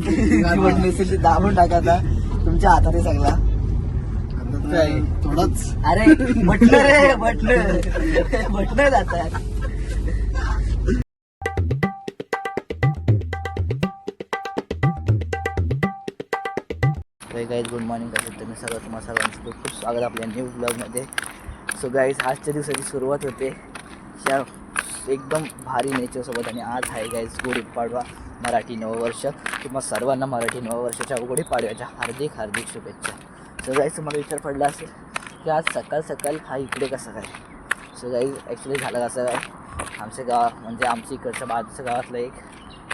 ती दाबून टाका आता. तुमच्या हातात आहे सगळा थोडंच. अरे म्हटलं रे म्हटलं म्हटलं जातात. गाईज गुड मॉर्निंग कसं तुम्ही सगळं तुम्हाला सर्वांचं खूप खूप स्वागत आपल्या न्यू ब्लॉगमध्ये सो गाईज आजच्या दिवसाची सुरुवात होते. एकदम भारी नेचरसोबत आणि आज आहे गाईज गुढीपाडवा. मराठी नववर्ष किंवा सर्वांना मराठी नववर्षाच्या गुढीपाडव्याच्या हार्दिक हार्दिक शुभेच्छा. सो गाईज तुम्हाला विचार पडला असेल की आज सकाळ सकाळ हा इकडे कसं काय? सो गाईज ॲक्च्युली झालं कसं काय? आमच्या गाव म्हणजे आमच्या इकडच्या बाजूच्या गावातला एक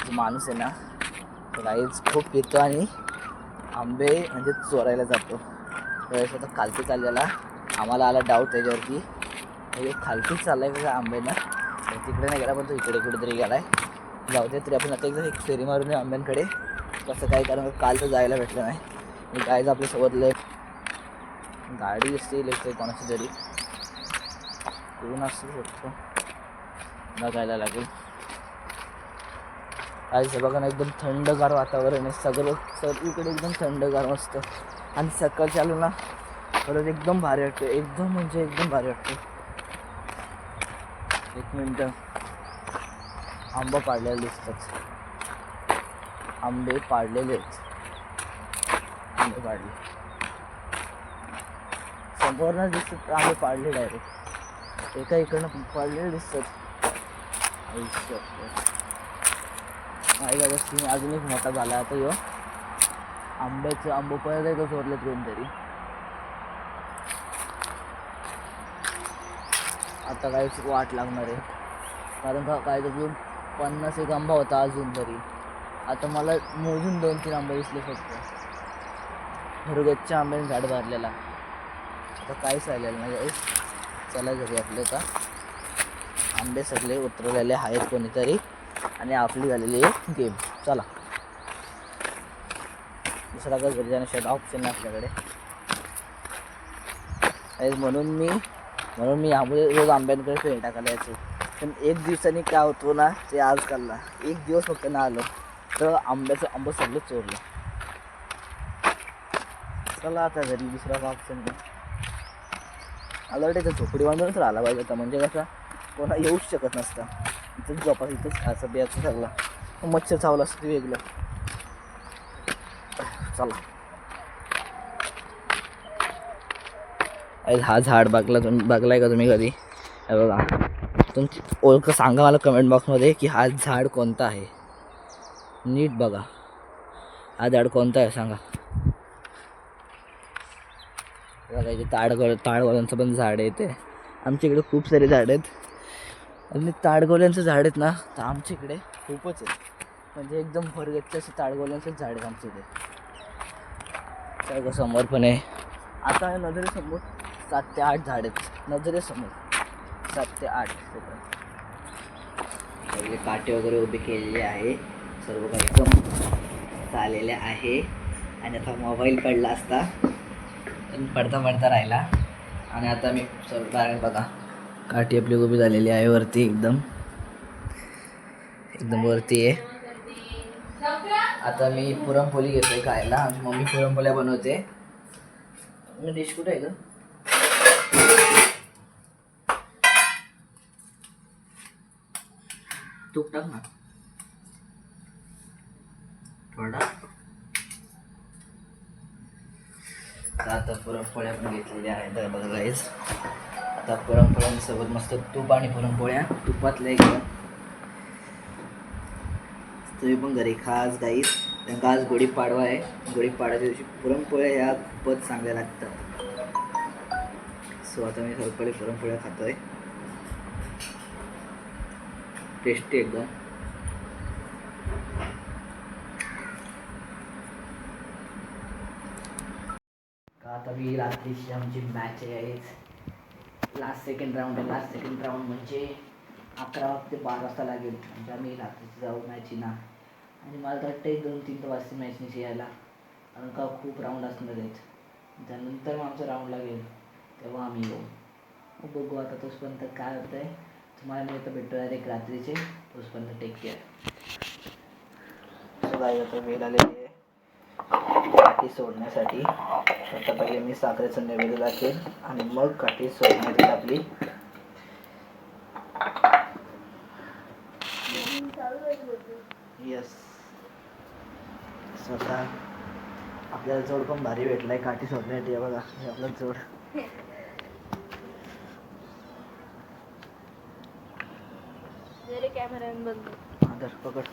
जो माणूस आहे ना तो गाईज खूप पितो आणि आंबे म्हणजे चोरायला जातो. त्यावेळेस आता खालती चाललेला आम्हाला आला डाऊट त्याच्यावरती. म्हणजे खालतीच चाललाय का आंबे ना. तिकडे नाही गेला पण तो इकडे कुठेतरी गेला आहे जाऊ दे तरी आपण आता एकदा एक फेरी मारून आहे आंब्यांकडे. कसं काय कारण काल तर जायला भेटलं नाही. गायज आपल्यासोबत लय गाडी असते इलेक्ट्रिक कोणाची तरी. कोण असू शकतो? बघायला लागेल. आज हे बघा ना एकदम थंडगार वातावरण आहे. सगळं सगळीकडे एकदम थंडगार मस्त. आणि सकाळ चालू ना परत एकदम भारी वाटतं एकदम म्हणजे एकदम भारी वाटतं एक मिनटं. आंबा पाडलेला दिसतात. आंबे पाडलेले आहेत. आंबे पाडले. संपूर्ण दिसतात आंबे पाडले डायरेक्ट एका इकडनं पाडलेले दिसतात. आयुष्य. काही गोष्टी अजून एक मोठा झाला आता यो. आंब्याचं आंबो पडत आहे का सोडलेत कोणतरी. आता काय वाट लागणार आहे. कारण का काय अजून पन्नास एक आंबा होता अजून तरी. आता मला मोजून दोन तीन आंबे दिसले फक्त. भरगतच्या आंब्याने झाड भरलेला. आता काय चालेल म्हणजे guys. चला घरी आपले का आंबे सगळे उतरलेले आहेत कोणीतरी. आणि आपली झालेली आहे गेम चला. दुसरा काय घरी जाण्यासाठी ऑप्शन नाही आपल्याकडे. म्हणून मी म्हणून मी यामुळे रोज आंब्यांकडे पेन टाकायला यायचो पण एक दिवसाने काय होतो ना ते आज कालला एक दिवस फक्त ना आलो तर आंब्याचं आंबं सगळं चोरलं. चला आता घरी दुसरा भाग ऑप्शन नाही मला झोपडी बांधूनच राहिला पाहिजे आता म्हणजे कसं कोणा येऊच शकत नसता. इथंच झोपा इथंच खायचं बियाचं सगळं. मच्छर चावलं असतं ते वेगळं. चला. हा झाड बागला तुम्ही बघलाय का तुम्ही कधी? हे बघा. तुमची ओळख सांगा मला कमेंट बॉक्समध्ये की हा झाड कोणता आहे? नीट बघा. हा झाड कोणता आहे सांगा. बघा इथे ताडगोळ ताडगोळ्यांचं पण झाड आहे ते आमच्या इकडे खूप सारे झाड आहेत. आणि ताडगोळ्यांचं झाड आहेत ना तर आमच्या इकडे खूपच आहेत. म्हणजे एकदम भरगच्चे असे ताडगोळ्यांचंच झाड आहेत आमच्या इथे. समोर पण आहे. आता आहे नजरेसमोर सात ते आठ झाड आहेत. नजरेसमोर. सात ते आठ सगळे काटे वगैरे उभे केलेले आहे. सर्व काही एकदम चाललेले आहे. आणि आता मोबाईल पडला असता. पण पडता पडता राहिला. आणि आता मी सर्व कारण बघा. काठी आपली उभी झालेली आहे वरती एकदम. एकदम वरती आहे. आता मी पुरणपोळी घेतोय खायला. आणि मम्मी पुरणपोळ्या बनवते. मी डिश कुठे आहे का तूप टाक ना थोडा आता पुरणपोळ्या पण घेतलेल्या आहेत तर बघा गाईज आता पुरणपोळ्यांसोबत मस्त तूप आणि पुरणपोळ्या तुपातल्या एकदम तुम्ही पण घरी खा आज त्यांना आज गुढीपाडवा आहे गुढीपाडव्याच्या दिवशी पुरणपोळ्या ह्या खूपच चांगल्या लागतात सो आता मी सरपळी पुरणपोळ्या खातोय टेस्टी एकदम का? आता मी रात्रीची आमची मॅच आहे. लास्ट सेकंड राऊंड आहे. लास्ट सेकंड राऊंड म्हणजे अकरा ते बारा वाजता लागेल. म्हणजे आम्ही रात्रीची जाऊ मॅची ना आणि मला तर वाटतं दोन तीन तर वाजते मॅचनीची यायला कारण का खूप राऊंड असणार आहेत. त्यानंतर मग आमचा राऊंड लागेल. तेव्हा आम्ही येऊ. बघू आता तोचपर्यंत काय होतं आहे तुम्हाला मी आता भेटतो एक रात्रीचे. तोपर्यंत टेक केअर काय आता वेळ आलेली आहे. काठी सोडण्यासाठी. आता पहिले मी साखरेचं नैवेद्य दाखेल आणि मग काठी सोडण्यात येईल आपली यस स्वतः आपल्याला जोड पण भारी भेटलाय काठी सोडण्यासाठी. हे बघा हे आपला जोड. कॅमेरा धर पकड.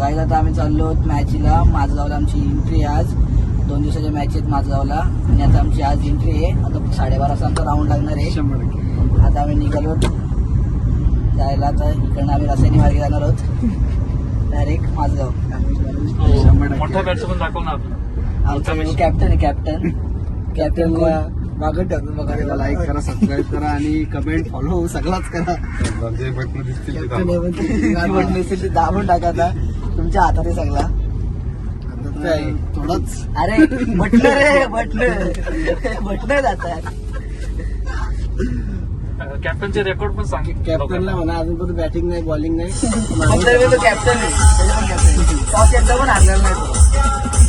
गाईज आता आम्ही चाललो आहोत मॅचला. माझगावला आमची एंट्री आहे आज. दोन दिवसाच्या मॅच आहेत माझगावला आणि आता आमची आज एंट्री आहे. आता साडेबारा वाजता आमचा राऊंड लागणार आहे. शंभर आता आम्ही निघालो. जायला आता इकडनं आम्ही रसायनी मार्गे जाणार आहोत. डायरेक्ट माझगाव शंभर मोठा बॅटचं पण दाखव ना आमचा कॅप्टन आहे कॅप्टन कॅप्टन मागं ठरवून बघा लाईक करा सबस्क्राईब करा आणि कमेंट फॉलो सगळाच करा. बटन दिसतील असेल ते दाबून टाका आता. तुमच्या हातात आहे सगळा थोडंच. अरे बटन रे बटन बटन जातात. कॅप्टनचे रेकॉर्ड पण सांग. कॅप्टनला म्हणा अजून पण बॅटिंग नाही बॉलिंग नाही. कॅप्टन कॅप्टन पण हारलेला नाही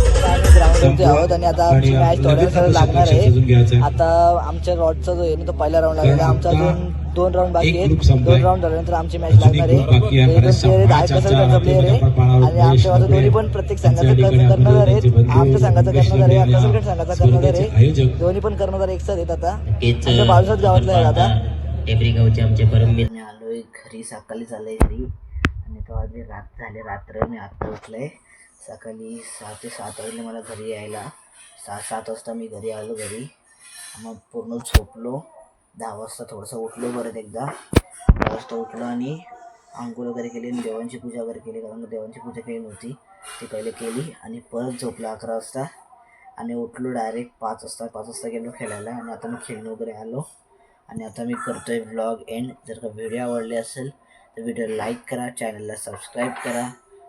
आहोत आणि आता आमची मॅच थोड्या लागणार आहे आता आमच्या रॉडचा जो आहे ना तो पहिला राऊंड लागलेला आहे. आमचा दोन दोन राऊंड बाकी आहेत. दोन राऊंड झाल्यानंतर आमची मॅच लागणार आहे. प्लेअर आहे आणि आमच्या बाजू दोन्ही पण प्रत्येक संघाचा कर्ण- कर्णधार आहेत. आमच्या संघाचा कर्णधार आहे. कसलगड संघाचा कर्णधार आहे. दोन्ही पण कर्णधार एकसाथ आहेत आता. आमच्या गावातला आहे आता. टेबरी गावचे आमचे परमवीर मी आलोय घरी सकाळी चाललंय घरी. आणि तो आज रात झाले रात्र मी आत्ता उठलंय. सकाळी सहा ते सात वाजले मला घरी यायला. सहा सात वाजता मी घरी आलो घरी. मग पूर्ण झोपलो. दहा वाजता थोडंसं उठलो परत एकदा. दहा वाजता उठलो आणि आंघोळ वगैरे केली आणि देवांची पूजा वगैरे केली कारण देवांची पूजा केली नव्हती. ती पहिले केली आणि परत झोपला अकरा वाजता. आणि उठलो डायरेक्ट पाच वाजता. पाच वाजता गेलो खेळायला आणि आता मी खेळणं वगैरे आलो. आणि आता मी करतोय व्लॉग एंड जर का व्हिडिओ आवडले असेल तर व्हिडिओ लाईक करा चॅनलला सबस्क्राईब करा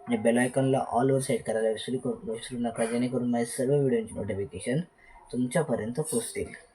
आणि बेलायकॉनला ऑलवर सेट करायला विसरू करू विसरू नका जेणेकरून माझे सर्व व्हिडिओची नोटिफिकेशन तुमच्यापर्यंत पोचतील